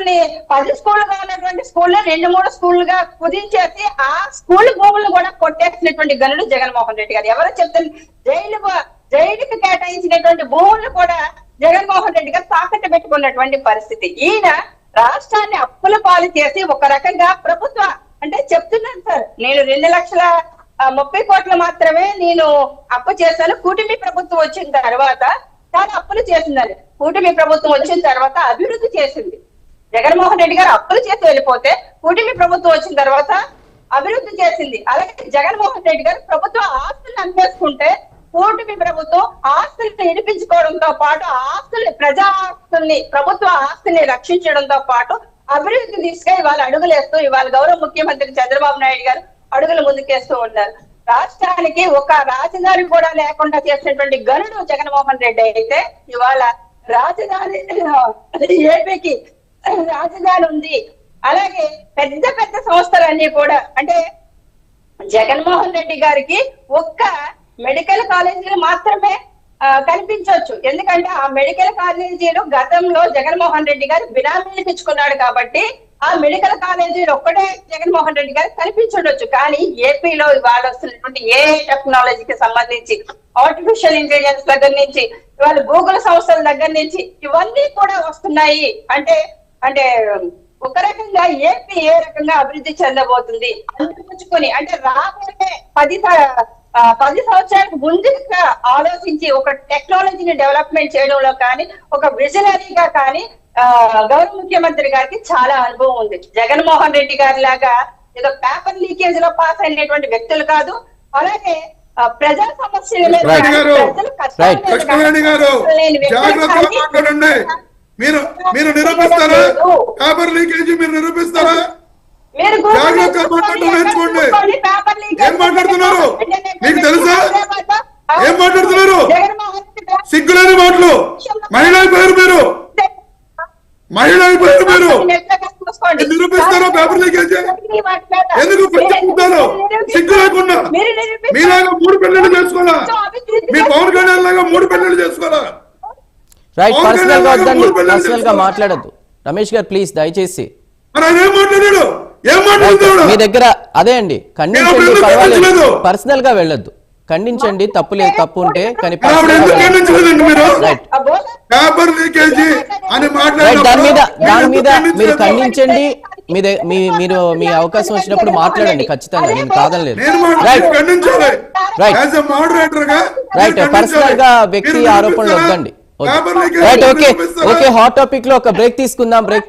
స్కూల్ని పది స్కూళ్ళుగా ఉన్నటువంటి స్కూల్ రెండు మూడు స్కూళ్ళుగా కుదించేసి ఆ స్కూల్ భూములను కూడా కొట్టేసినటువంటి గనుడు జగన్మోహన్ రెడ్డి గారు. ఎవరో చెప్తారు జైలు జైలుకి కేటాయించినటువంటి భూములు కూడా జగన్మోహన్ రెడ్డి గారు తాకట్టు పెట్టుకున్నటువంటి పరిస్థితి. ఈయన రాష్ట్రాన్ని అప్పుల పాలు చేసి ఒక రకంగా ప్రభుత్వ అంటే చెప్తున్నాను సార్ నేను రెండు లక్షల ముప్పై కోట్లు మాత్రమే నేను అప్పు చేశాను. కూటమి ప్రభుత్వం వచ్చిన తర్వాత చాలా అప్పులు చేసిందని కూటమి ప్రభుత్వం వచ్చిన తర్వాత అభివృద్ధి చేసింది. జగన్మోహన్ రెడ్డి గారు అప్పులు చేసి వెళ్ళిపోతే కూటమి ప్రభుత్వం వచ్చిన తర్వాత అభివృద్ధి చేసింది. అలాగే జగన్మోహన్ రెడ్డి గారు ప్రభుత్వ ఆస్తులను అందేసుకుంటే కూటమి ప్రభుత్వం ఆస్తుల్ని వినిపించుకోవడంతో పాటు ఆస్తుల్ని ప్రజా ఆస్తుల్ని ప్రభుత్వ ఆస్తుల్ని రక్షించడంతో పాటు అభివృద్ధి దిశగా ఇవాళ అడుగులేస్తూ ఇవాళ గౌరవ ముఖ్యమంత్రి చంద్రబాబు నాయుడు గారు అడుగులు ముందుకేస్తూ ఉన్నారు. రాష్ట్రానికి ఒక రాజధాని కూడా లేకుండా చేసినటువంటి గనుడు జగన్మోహన్ రెడ్డి అయితే ఇవాళ రాజధాని ఏపీకి రాజధాని ఉంది. అలాగే పెద్ద పెద్ద సంస్థలన్నీ కూడా అంటే జగన్మోహన్ రెడ్డి గారికి ఒక్క మెడికల్ కాలేజీలు మాత్రమే కనిపించవచ్చు ఎందుకంటే ఆ మెడికల్ కాలేజీలు గతంలో జగన్మోహన్ రెడ్డి గారు బినామీలు తెచ్చుకున్నాడు కాబట్టి ఆ మెడికల్ కాలేజీలు ఒక్కటే జగన్మోహన్ రెడ్డి గారు కనిపించుండొచ్చు కానీ ఏపీలో ఇవాళ వస్తున్నటువంటి ఏ టెక్నాలజీకి సంబంధించి ఆర్టిఫిషియల్ ఇంటెలిజెన్స్ దగ్గర నుంచి ఇవాళ గూగుల్ సంస్థల దగ్గర నుంచి ఇవన్నీ కూడా వస్తున్నాయి. అంటే అంటే ఒక రకంగా ఏపీ ఏ రకంగా అభివృద్ధి చెందబోతుంది అందిపుచ్చుకొని అంటే రాబోయే పది పది సంవత్సరాలకు ముందుగా ఆలోచించి ఒక టెక్నాలజీని డెవలప్మెంట్ చేయడంలో కానీ ఒక విజనరీగా కానీ ఆ, గౌరవ ముఖ్యమంత్రి గారికి చాలా అనుభవం ఉంది. జగన్మోహన్ రెడ్డి గారి లాగా ఏదో పేపర్ లీకేజ్లో పాస్ అయినటువంటి వ్యక్తులు కాదు అలాగే ప్రజా సమస్యల మీద మీరు మీరు నిరూపిస్తారా? పేపర్ లీకేజీ మీరు నిరూపిస్తారా? జాగ్రత్తగా మాట్లాడటం నేర్చుకోండి. ఏం మాట్లాడుతున్నారు? మీకు తెలుసా? ఏం మాట్లాడుతున్నారు? సిగ్గులేని మాటలు. మహిళ అయిపోయారు మీరు. మహిళ అయిపోయారు మీరు. నిరూపిస్తారా పేపర్ లీకేజ్? ఎందుకు పెంచుకుంటారు సిగ్గు లేకుండా. మీలాగా మూడు పెళ్ళిళ్ళు చేసుకోవాలా? మీ పవన్ కళ్యాణ్ లాగా మూడు పెళ్ళిళ్ళు చేసుకోవాలా? రైట్ పర్సనల్గా వద్దండి పర్సనల్గా. మాట్లాడద్దు. రమేష్ గారు ప్లీజ్ దయచేసి. మీ దగ్గర అదే అండి ఖండించండి పర్వాలేదు? పర్సనల్గా వెళ్ళొద్దు. ఖండించండి తప్పు లేదు తప్పు ఉంటే కానీ దాని మీద దాని మీరు మీద? ఖండించండి మీ మీరు మీ అవకాశం వచ్చినప్పుడు మాట్లాడండి ఖచ్చితంగా నేను కాదనలేదు. నేను మాట్లాడి రైట్ రైట్ పర్సనల్. గా వ్యక్తి ఆరోపణలు? వద్దండి. ఓకే? ఓకే హాట్ టాపిక్లో ఒక బ్రేక్ తీసుకుందాం బ్రేక్